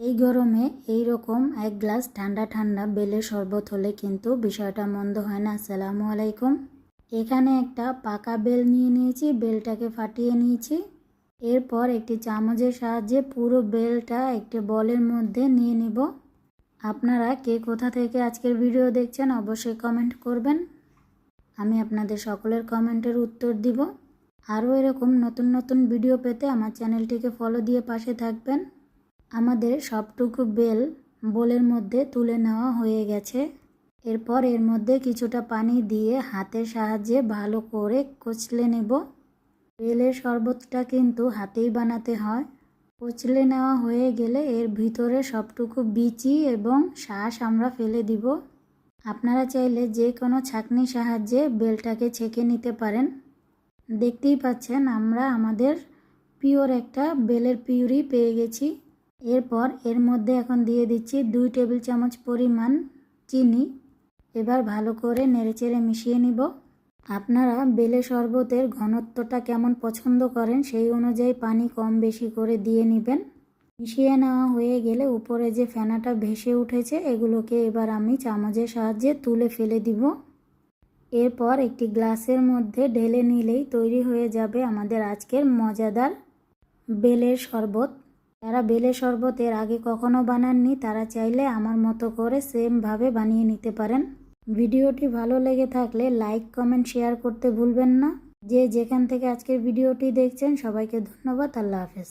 এই গরমে এই রকম এক গ্লাস ঠান্ডা ঠান্ডা বেলের শরবত হলে কিন্তু বিষয়টা মন্দ হয় না। আসসালামু আলাইকুম। এখানে একটা পাকা বেল নিয়ে নিয়েছি, বেলটাকে ফাটিয়ে নিয়েছি। এরপর একটি চামচের সাহায্যে পুরো বেলটা একটি বলের মধ্যে নিয়ে নিব। আপনারা কে কোথা থেকে আজকের ভিডিও দেখছেন অবশ্যই কমেন্ট করবেন। আমি আপনাদের সকলের কমেন্টের উত্তর দিব। আরও এরকম নতুন নতুন ভিডিও পেতে আমার চ্যানেলটিকে ফলো দিয়ে পাশে থাকবেন। আমাদের সবটুকু বেল বোলের মধ্যে তুলে নেওয়া হয়ে গেছে। এরপর এর মধ্যে কিছুটা পানি দিয়ে হাতের সাহায্যে ভালো করে কচলে নেব। বেলের শরবতটা কিন্তু হাতেই বানাতে হয়। কচলে নেওয়া হয়ে গেলে এর ভিতরে সবটুকু বিচি এবং শ্বাস আমরা ফেলে দিব। আপনারা চাইলে যে কোনো ছাঁকনির সাহায্যে বেলটাকে ছেঁকে নিতে পারেন। দেখতেই পাচ্ছেন আমরা আমাদের পিওর একটা বেলের পিউরি পেয়ে গেছি। এরপর এর মধ্যে এখন দিয়ে দিচ্ছি দুই টেবিল চামচ পরিমাণ চিনি। এবার ভালো করে নেড়েচেড়ে মিশিয়ে নিব। আপনারা বেলে শরবতের ঘনত্বটা কেমন পছন্দ করেন সেই অনুযায়ী পানি কম বেশি করে দিয়ে নেবেন। মিশিয়ে নেওয়া হয়ে গেলে উপরে যে ফেনাটা ভেসে উঠেছে, এগুলোকে এবার আমি চামচের সাহায্যে তুলে ফেলে দিব। এরপর একটি গ্লাসের মধ্যে ঢেলে নিলেই তৈরি হয়ে যাবে আমাদের আজকের মজাদার বেলের শরবত। যারা বেলে শরবত এর আগে কখনো বানাননি, তারা চাইলে আমার মতো করে সেমভাবে বানিয়ে নিতে পারেন। ভিডিওটি ভালো লেগে থাকলে লাইক, কমেন্ট, শেয়ার করতে ভুলবেন না। যে যেখান থেকে আজকের ভিডিওটি দেখছেন, সবাইকে ধন্যবাদ, আল্লাহ হাফেজ।